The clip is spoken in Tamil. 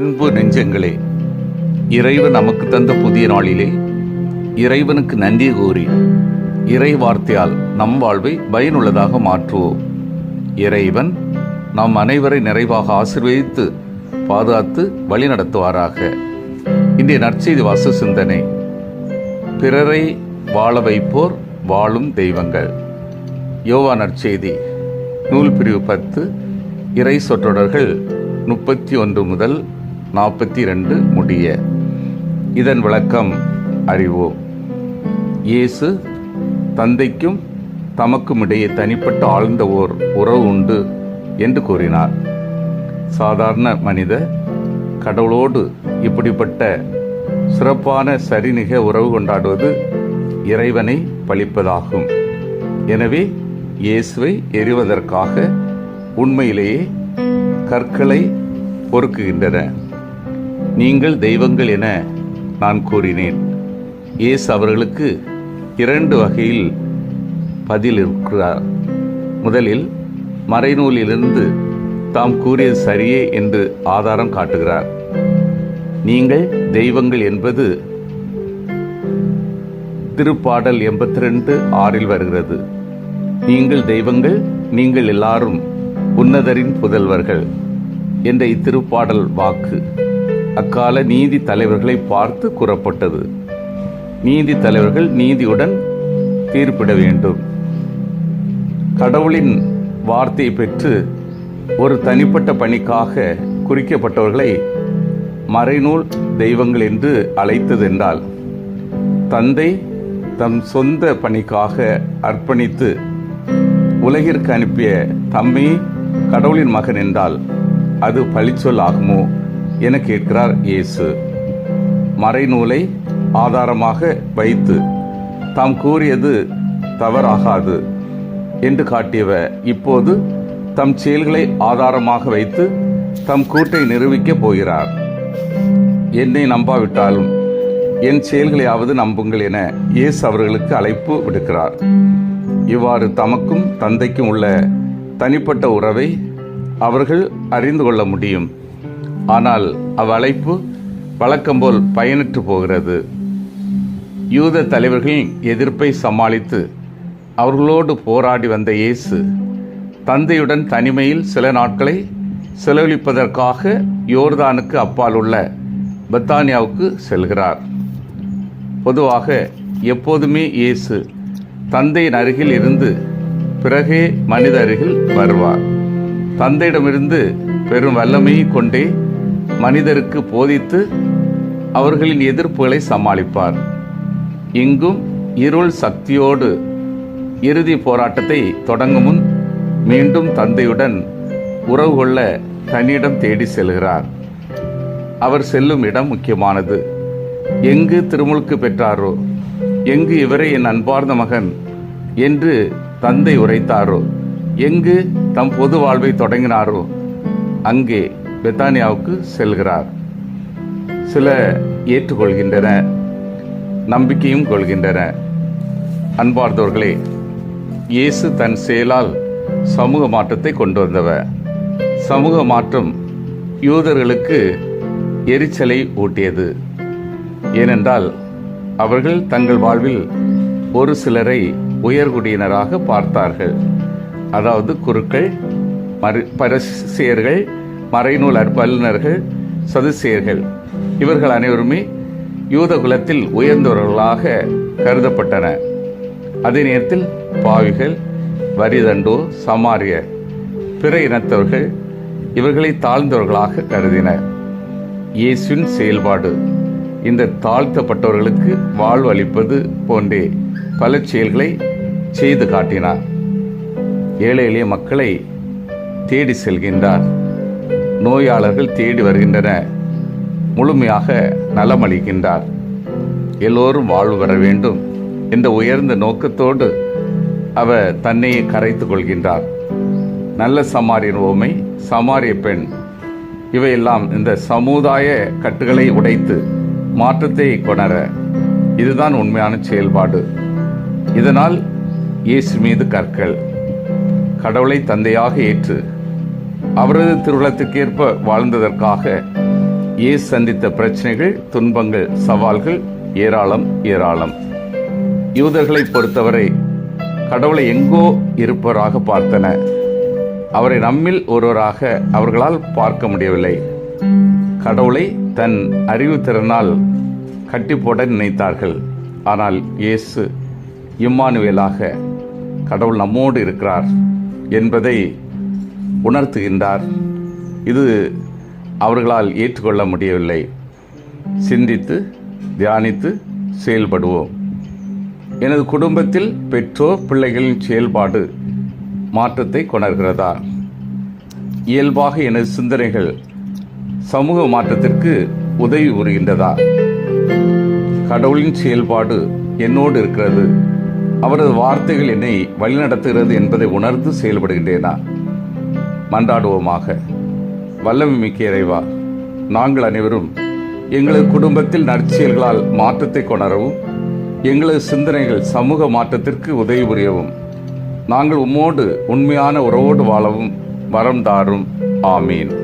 அன்பு நெஞ்சங்களே இறைவன் நமக்கு தந்த புதிய நாளிலே இறைவனுக்கு நன்றி கூறி இறை வார்த்தையால் நம் வாழ்வை பயனுள்ளதாக மாற்றுவோம். இறைவன் நம் அனைவரை நிறைவாக ஆசிர்வதித்து பாதுகாத்து வழிநடத்துவாராக. இன்றைய நற்செய்தி வாச சிந்தனை பிறரை வாழ வைப்போர் வாழும் தெய்வங்கள். யோவா நற்செய்தி நூல் பிரிவு பத்து இறை சொற்றொடர்கள் முப்பத்தி ஒன்று முதல் நாற்பத்தி ரெண்டு முடிய. இதன் விளக்கம் அறிவோம். இயேசு தந்தைக்கும் தமக்கும் இடையே தனிப்பட்ட ஆழ்ந்த ஓர் உறவு உண்டு என்று கூறினார். சாதாரண மனித கடவுளோடு இப்படிப்பட்ட சிறப்பான சரிநிக உறவு கொண்டாடுவது இறைவனை பழிப்பதாகும். எனவே இயேசுவை எறிவதற்காக உண்மையிலேயே கற்களை பொறுக்குகின்றன. நீங்கள் தெய்வங்கள் என நான் கூறினேன். இயேசு அவர்களுக்கு இரண்டு வகையில் பதில் இருக்கிறார் முதலில் மறைநூலிலிருந்து தாம் கூறியது சரியே என்று ஆதாரம் காட்டுகிறார். நீங்கள் தெய்வங்கள் என்பது திருப்பாடல் எண்பத்தி ரெண்டு ஆறில் வருகிறது. நீங்கள் தெய்வங்கள் நீங்கள் எல்லாரும் உன்னதரின் புதல்வர்கள் என்ற இத்திருப்பாடல் வாக்கு. அக்கால நீதி தலைவர்களை பார்த்து கூறப்பட்டது. நீதி தலைவர்கள் நீதியுடன் தீர்ப்பிட வேண்டும். கடவுளின் வார்த்தையை பெற்று ஒரு தனிப்பட்ட பணிக்காக குறிக்கப்பட்டவர்களை மறைநூல் தெய்வங்கள் என்று அழைத்ததென்றால் தந்தை தம் சொந்த பணிக்காக அர்ப்பணித்து உலகிற்கு அனுப்பிய தம்மை கடவுளின் மகன் என்றால் அது பழிச்சொல் ஆகுமோ? என கேட்கிறார் இயேசு. மறைநூலை ஆதாரமாக வைத்து தாம் கூறியது தவறாகாது என்று காட்டியவ இப்போது தம் செயல்களை ஆதாரமாக வைத்து தம் கூட்டை நிரூபிக்கப் போகிறார். என்னை நம்பாவிட்டாலும் என் செயல்களையாவது நம்புங்கள் என இயேசு அவர்களுக்கு அழைப்பு விடுக்கிறார். இவ்வாறு தமக்கும் தந்தைக்கும் உள்ள தனிப்பட்ட உறவை அவர்கள் அறிந்து கொள்ள முடியும். ஆனால் அவ்வழைப்பு வழக்கம்போல் பயனற்று போகிறது. யூத தலைவர்களின் எதிர்ப்பை சமாளித்து அவர்களோடு போராடி வந்த இயேசு தந்தையுடன் தனிமையில் சில நாட்களை செலவழிப்பதற்காக யோர்தானுக்கு அப்பால் உள்ள பத்தானியாவுக்கு செல்கிறார். பொதுவாக எப்போதுமே இயேசு தந்தையின் அருகில் இருந்து பிறகே மனித அருகில் வருவார். தந்தையிடமிருந்து பெரும் வல்லமையை கொண்டே மனிதருக்கு போதித்து அவர்களின் எதிர்ப்புகளை சமாளிப்பார். இங்கும் இருள் சக்தியோடு இறுதி போராட்டத்தை தொடங்கும் முன் மீண்டும் தந்தையுடன் உறவு கொள்ள தன்னிடம் தேடி செல்கிறார். அவர் செல்லும் இடம் முக்கியமானது. எங்கு திருமுழுக்கு பெற்றாரோ எங்கு இவரே என் அன்பார்ந்த மகன் என்று தந்தை உரைத்தாரோ எங்கு தம் பொது வாழ்வை தொடங்கினாரோ அங்கே பெத்தானியாவுக்கு செல்கிறார். சில ஏற்றுக்கொள்கின்றன நம்பிக்கையும் கொள்கின்றன. அன்பார்ந்தவர்களே இயேசு தன் செயலால் சமூக மாற்றத்தை கொண்டு வந்தவர். சமூக மாற்றம் யூதர்களுக்கு எரிச்சலை ஊட்டியது. ஏனென்றால் அவர்கள் தங்கள் வாழ்வில் ஒரு சிலரை உயர்குடியினராக பார்த்தார்கள். அதாவது குருக்கள் மறு பரசியர்கள் மறைநூல் வல்லுநர்கள் சதுசியர்கள். இவர்கள் அனைவருமே யூத குலத்தில் உயர்ந்தவர்களாக கருதப்பட்டன. அதே நேரத்தில் பாவிகள் வரிதண்டோ சமாரிய பிற இனத்தவர்கள் இவர்களை தாழ்ந்தவர்களாக கருதினர். இயேசுவின் செயல்பாடு. இந்த தாழ்த்தப்பட்டவர்களுக்கு வாழ்வு அளிப்பது போன்றே பல செயல்களை செய்து காட்டினார். ஏழை எளிய மக்களை தேடி செல்கின்றார். நோயாளர்கள் தேடி வருகின்றன. முழுமையாக நலமளிக்கின்றார். எல்லோரும் வாழ்வு வர வேண்டும் என்ற உயர்ந்த நோக்கத்தோடு அவர் தன்னையே கரைத்துக் கொள்கின்றார். நல்ல சமாரியன் ஓமை சமாரிய பெண். இவையெல்லாம் இந்த சமுதாய கட்டுகளை உடைத்து மாற்றத்தை கொணர இதுதான் உண்மையான செயல்பாடு. இதனால் இயேசு மீது கற்கள். கடவுளை தந்தையாக ஏற்று அவரது திருவிழத்துக்கேற்ப வாழ்ந்ததற்காக இயேசு சந்தித்த பிரச்சனைகள் துன்பங்கள் சவால்கள் ஏராளம் ஏராளம். யூதர்களை பொறுத்தவரை கடவுளை எங்கோ இருப்பவராக பார்த்தன. அவரை நம்மில் ஒருவராக அவர்களால் பார்க்க முடியவில்லை. கடவுளை தன் அறிவு திறனால் கட்டி போட நினைத்தார்கள். ஆனால் இயேசு இம்மானுவேலாக கடவுள் நம்மோடு இருக்கிறார் என்பதை உணர்த்துகின்றார். இது அவர்களால் ஏற்றுக்கொள்ள முடியவில்லை. சிந்தித்து தியானித்து செயல்படுவோம். எனது குடும்பத்தில் பெற்றோர் பிள்ளைகளின் செயல்பாடு மாற்றத்தை கொணர்கிறதா? இயல்பாக எனது சிந்தனைகள் சமூக மாற்றத்திற்கு உதவி புரிகின்றதா? கடவுளின் செயல்பாடு என்னோடு இருக்கிறது. அவரது வார்த்தைகள் என்னை வழிநடத்துகிறது என்பதை உணர்ந்து செயல்படுகின்றேனா? மன்றாடுவோமாக. வல்லமை மிக்க இறைவா நாங்கள் அனைவரும் எங்களது குடும்பத்தில் நற்செயல்களால் மாற்றத்தை கொணரவும் எங்களது சிந்தனைகள் சமூக மாற்றத்திற்கு உதவி புரியவும் நாங்கள் உம்மோடு உண்மையான உறவோடு வாழவும் வரம் தாரும். ஆமீன்.